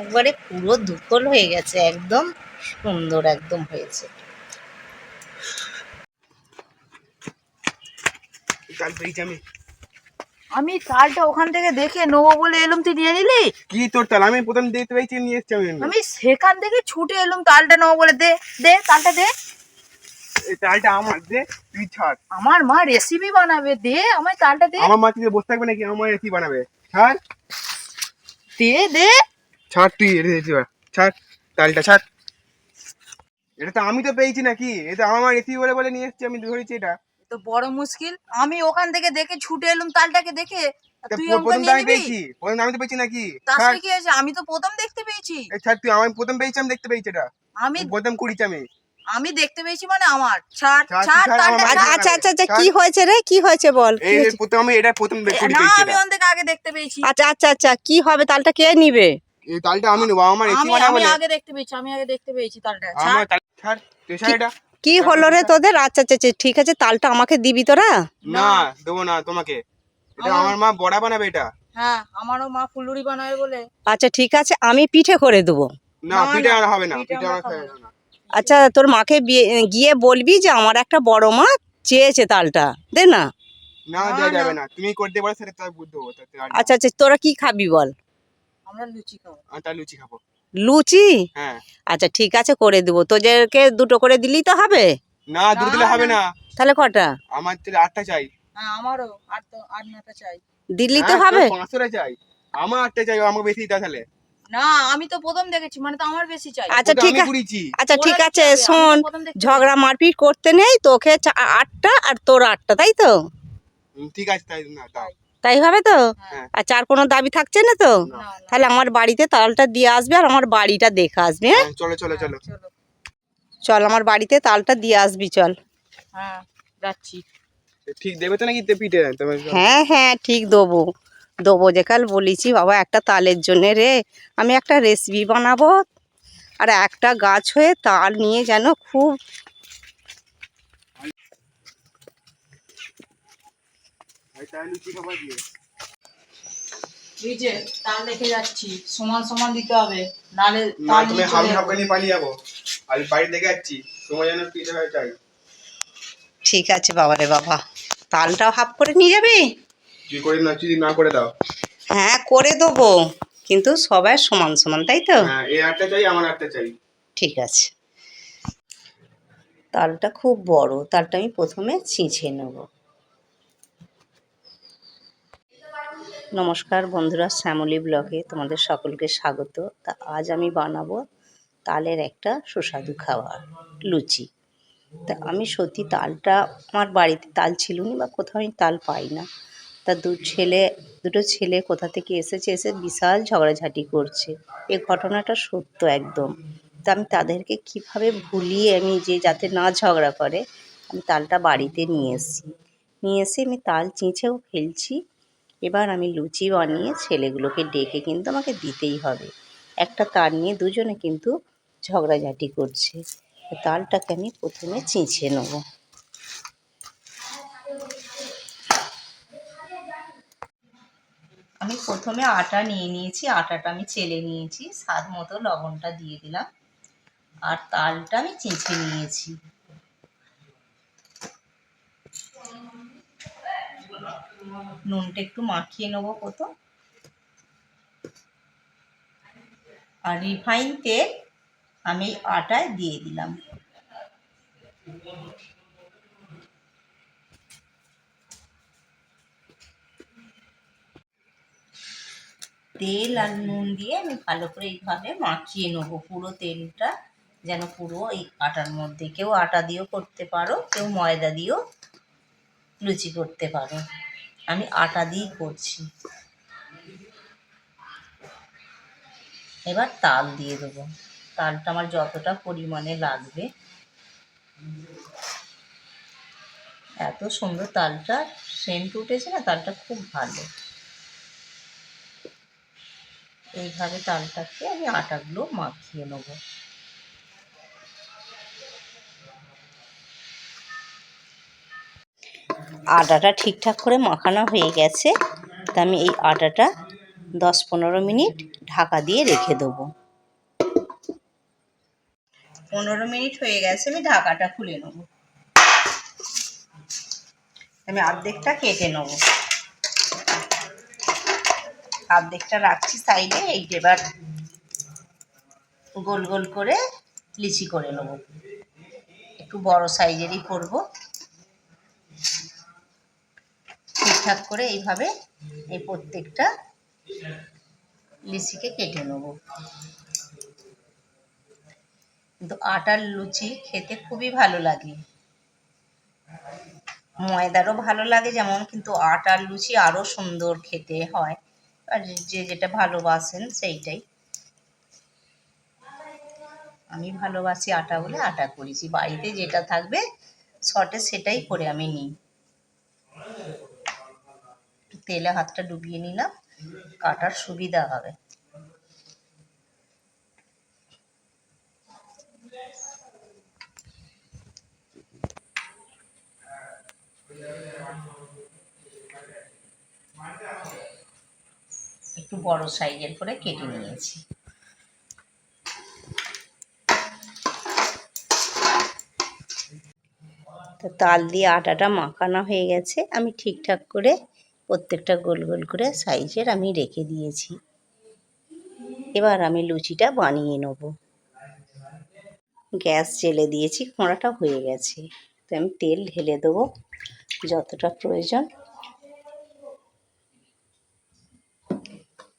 একবারে পুরো দুকল হয়ে গেছে একদম সুন্দর একদম হয়েছে। আমি। আমি তালটা ওখান থেকে দেখে নেব বলে এলুম তুই নিয়ে নিলি? কি তোর চাল? আমি প্রথম দেখতে পেয়েছি নিয়ে এসছি আমি। আমি সেখান থেকে ছুটে এলুম তালটা নেব বলে। দে দে তালটা দে। এই চালটা আমার দে তুই ছাড়। আমার মা রেসিপি বানাবে দে আমার তালটা দে। আমার মা তুই বসে থাকবে নাকি? আমার রেসিপি বানাবে। ছাড়। দে দে। ছাড় তুই এটা দিতে পার ছাড় চালটা ছাড়। এটা তো আমি তো পেয়েছি নাকি? এটা আমার রেসিপি বলে বলে নিয়ে এসছি আমি ধরেছি এটা। তো বড় মুশকিল। আমি ওখান থেকে দেখে ছুটে এলুম তালটাকে দেখে। প্রথম আমি পেয়েছি। প্রথম আমি তো পেয়েছি নাকি? কি আমি তো প্রথম দেখতে পেয়েছি। এই ছাড় তুই আমি প্রথম পেয়েছি আমি দেখতে পেয়েছি এটা। আমি প্রথম আমি। আমি দেখতে পেয়েছি মানে আমার। ছাড় ছাড়, তালটা। আচ্ছা আচ্ছা আচ্ছা কি হয়েছে রে? কি হয়েছে বল? এই প্রথম আমি এটা প্রথম কুড়ি না আমি এটা। ওখান থেকে আগে দেখতে পেয়েছি। আচ্ছা আচ্ছা আচ্ছা কি হবে? তালটা কে নিবে? এই তালটা আমি নেব আমার আমি আমি আগে দেখতে পেয়েছি আমি আগে দেখতে পেয়েছি তালটা। আমার তাল ছাড় এটা। কি হলো রে তোদের? আচ্ছা আচ্ছা আচ্ছা, ঠিক আছে তালটা আমাকে দিবি তোরা? না দেবো না তোমাকে। এটা আমার- মা বড়া বানাবে এটা। হ্যাঁ আমারও মা ফুলুরি বানাবে বলে। আচ্ছা ঠিক আছে আমি পিঠে করে দেবো। না পিঠে আর হবে না পিঠে আমরা না। আচ্ছা তোর মাকে বিয়ে- গিয়ে বলবি যে আমার একটা বড় মা চেয়েছে তালটা দে না? না যাবে না। তুমি করতে পারো সেটা তার হবে আচ্ছা আচ্ছা তোরা কি খাবি বল? আমরা লুচি খাব। আমি তার লুচি খাব। লুচি? হ্যাঁ। আচ্ছা ঠিক আছে করে দেবো। তোদেরকে দুটো করে দিলেই তো হবে? না দুধ দিলে হবে না। তাহলে কটা? আমার তাহলে আটটা চাই। হ্যাঁ আমারও তো আর নটা চাই। দিলেই তো হ্যাঁ, হবে? পাঁচশোটা চাই। আমার আটটা চাই আমাকে বেশি দিতে তাহলে। না আমি তো প্রথম দেখেছি মানে তো আমার বেশি চাই। আচ্ছা ঠিক আছে আচ্ছা ঠিক আছে শোন ঝগড়া মারপিট করতে নেই তোকে আটটা আর তোর আটটা তাই তো? ঠিক আছে তাই না দাও। তাই হবে তো? হ্যাঁ। আর চার কোনো দাবি থাকছে না তো? তাহলে আমার বাড়িতে তালটা দিয়ে আসবে আর আমার বাড়িটা দেখে আসবে হ্যাঁ? হ্যাঁ, চলো চলো চলো। চলো। চল আমার বাড়িতে তালটা দিয়ে আসবি চল। হ্যাঁ যাচ্ছি। ঠিক দেবে তো নাকি পিঠে? হ্যাঁ হ্যাঁ ঠিক দেবো। দেবো যে কাল বলেছি বাবা একটা তালের জন্যে রে। আমি একটা রেসিপি বানাবো আর একটা গাছ হয়ে তাল নিয়ে যেন খুব রেখে যাচ্ছি। সমান সমান দিতে হবে নালে না তুমি নিয়ে পালিয়ে যাব। আমি বাড়ি দেখে যাচ্ছি সময় যেন হয়ে চাই ঠিক আছে বাবা রে বাবা। তালটাও হাফ করে নিয়ে যাবি? তুই করে না যদি না করে দাও। হ্যাঁ করে দেবো। কিন্তু সবাই সমান সমান তাই তো? হ্যাঁ এই আটটা চাই আমার আটটা চাই। ঠিক আছে। তালটা খুব বড় তালটা আমি প্রথমে ছিঁচে নেব। নমস্কার বন্ধুরা, শ্যামলী ব্লগে তোমাদের সকলকে স্বাগত। তা আজ আমি বানাবো তালের একটা সুস্বাদু খাবার, লুচি। তা আমি সত্যি তালটা, আমার বাড়িতে তাল ছিল না বা কোথাও আমি তাল পাই না। তা দু ছেলে, দুটো ছেলে কোথা থেকে এসেছে, এসে বিশাল ঝগড়াঝাটি করছে। এ ঘটনাটা সত্য একদম। তা আমি তাদেরকে কীভাবে ভুলিয়ে আমি যে যাতে না ঝগড়া করে, আমি তালটা বাড়িতে নিয়ে এসেছি। নিয়ে এসে আমি তাল চিঁচেও ফেলছি। এবার আমি লুচি বানিয়ে ছেলেগুলোকে ডেকে কিন্তু আমাকে দিতেই হবে। একটা তার নিয়ে দুজনে কিন্তু ঝগড়াঝাটি করছে। তালটাকে আমি প্রথমে চিঁচে নেব। আমি প্রথমে আটা নিয়ে নিয়েছি, আটাটা আমি চেলে নিয়েছি, স্বাদ মতো লবণটা দিয়ে দিলাম। আর তালটা আমি চেঁচে নিয়েছি। নুনটা একটু মাখিয়ে নেব প্রথম। আর রিফাইন তেল আমি আটায় দিয়ে দিলাম। তেল আর নুন দিয়ে আমি ভালো করে এইভাবে মাখিয়ে নেব পুরো তেলটা, যেন পুরো এই আটার মধ্যে। কেউ আটা দিয়েও করতে পারো, কেউ ময়দা দিয়েও লুচি করতে পারো। আমি আটা দিয়েই করছি। এবার তাল দিয়ে দেবো। তালটা আমার যতটা পরিমাণে লাগবে। এত সুন্দর তালটা সেন্ট উঠেছে না, তালটা খুব ভালো। এইভাবে তালটাকে আমি আটাগুলো মাখিয়ে নেব। আটাটা ঠিকঠাক করে মাখানো হয়ে গেছে, তা আমি এই আটাটা দশ পনেরো মিনিট ঢাকা দিয়ে রেখে দেবো। পনেরো মিনিট হয়ে গেছে, আমি ঢাকাটা খুলে নেব। আমি অর্ধেকটা কেটে নেব। অর্ধেকটা রাখছি সাইডে, এই এবার গোল গোল করে লিচি করে নেব। একটু বড় সাইজেরই করব। ঠিকঠাক করে এইভাবে এই প্রত্যেকটা লিচিকে কেটে নেব। কিন্তু আটার লুচি খেতে খুবই ভালো লাগে। ময়দারও ভালো লাগে যেমন, কিন্তু আটার লুচি আরও সুন্দর খেতে হয়। আর যে যেটা ভালোবাসেন সেইটাই। আমি ভালোবাসি আটা বলে আটা করেছি। বাড়িতে যেটা থাকবে শর্টে সেটাই করে আমি নিই। তেলে হাতটা ডুবিয়ে নিলাম, কাটার সুবিধা হবে। একটু বড় সাইজের করে কেটে নিয়েছি। তো তাল দিয়ে আটাটা মাখানো হয়ে গেছে, আমি ঠিকঠাক করে প্রত্যেকটা গোল গোল করে সাইজের আমি রেখে দিয়েছি। এবার আমি লুচিটা বানিয়ে নেব। গ্যাস জেলে দিয়েছি কোঁড়াটা হয়ে গেছে। তো আমি তেল ঢেলে দেবো যতটা প্রয়োজন।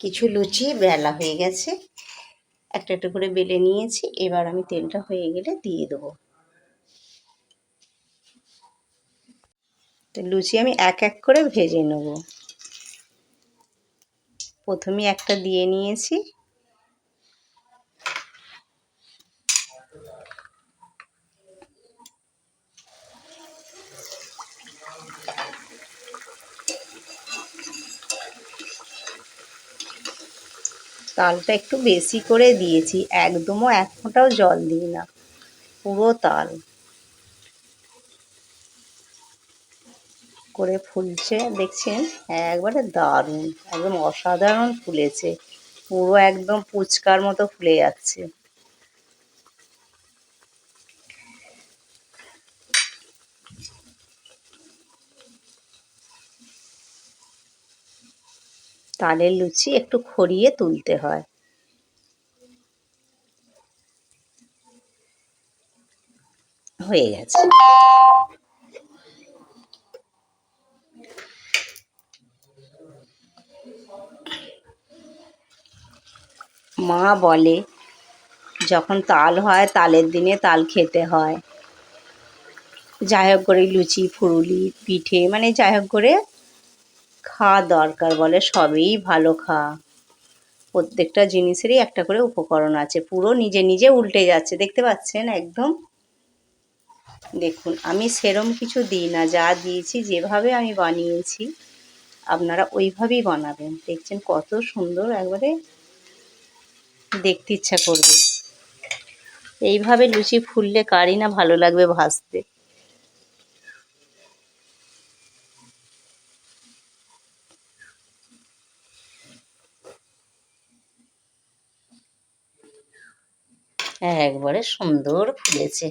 কিছু লুচি বেলা হয়ে গেছে। একটা একটা করে বেলে নিয়েছি। এবার আমি তেলটা হয়ে গেলে দিয়ে দেবো। তো লুচি আমি এক এক করে ভেজে নেব। প্রথমে একটা দিয়ে নিয়েছি। তালটা একটু বেশি করে দিয়েছি, একদমও এক ফোঁটাও জল দিই না, পুরো তাল। করে ফুলছে, দেখছেন? একবারে দারুণ, একদম অসাধারণ ফুলেছে। পুরো একদম পুচকার মতো ফুলে যাচ্ছে। তালের লুচি একটু খড়িয়ে তুলতে হয়। হয়ে গেছে। মা বলে, যখন তাল হয়, তালের দিনে তাল খেতে হয়। যাই হোক করে লুচি, ফুরুলি, পিঠে মানে যাই হোক করে খাওয়া দরকার বলে, সবই ভালো খাওয়া। প্রত্যেকটা জিনিসেরই একটা করে উপকরণ আছে। পুরো নিজে নিজে উল্টে যাচ্ছে, দেখতে পাচ্ছেন একদম? দেখুন, আমি সেরম কিছু দিই না। যা দিয়েছি, যেভাবে আমি বানিয়েছি, আপনারা ওইভাবেই বানাবেন। দেখছেন কত সুন্দর, একবারে দেখতে ইচ্ছা করবে। এইভাবে লুচি ফুললে কারই না ভালো লাগবে ভাজতে। একবারে সুন্দর ফুলেছে।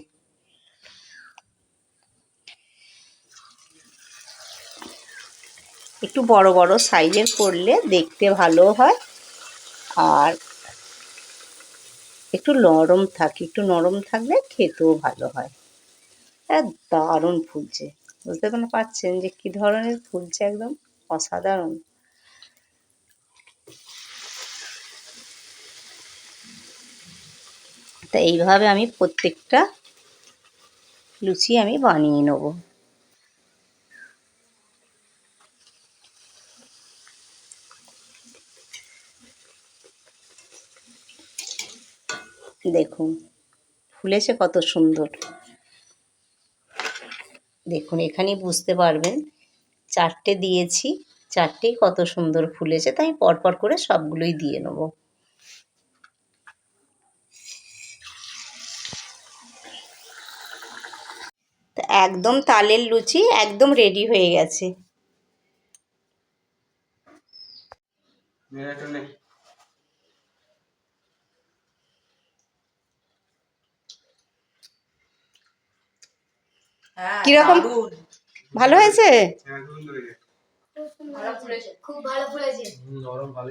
একটু বড় বড় সাইজের করলে দেখতে ভালো হয়। আর একটু নরম থাকে, একটু নরম থাকলে খেতেও ভালো হয়। হ্যাঁ দারুণ ফুলছে। বুঝতে পারছেন যে কী ধরনের ফুলছে একদম? অসাধারণ। তা এইভাবে আমি প্রত্যেকটা লুচি আমি বানিয়ে নেব। দেখুন ফুলেছে কত সুন্দর। দেখুন এখানেই বুঝতে পারবেন, চারটে দিয়েছি, চারটেই কত সুন্দর ফুলেছে তাই পরপর করে সবগুলোই দিয়ে নেব। একদম তালের লুচি একদম রেডি হয়ে গেছে নে, একটা নে। হ্যাঁ কীরকম? দারুণ। ভালো হয়েছে হ্যাঁ, সুন্দর হয়েছে। খুব ভালো ফুলেছে নরম ভালো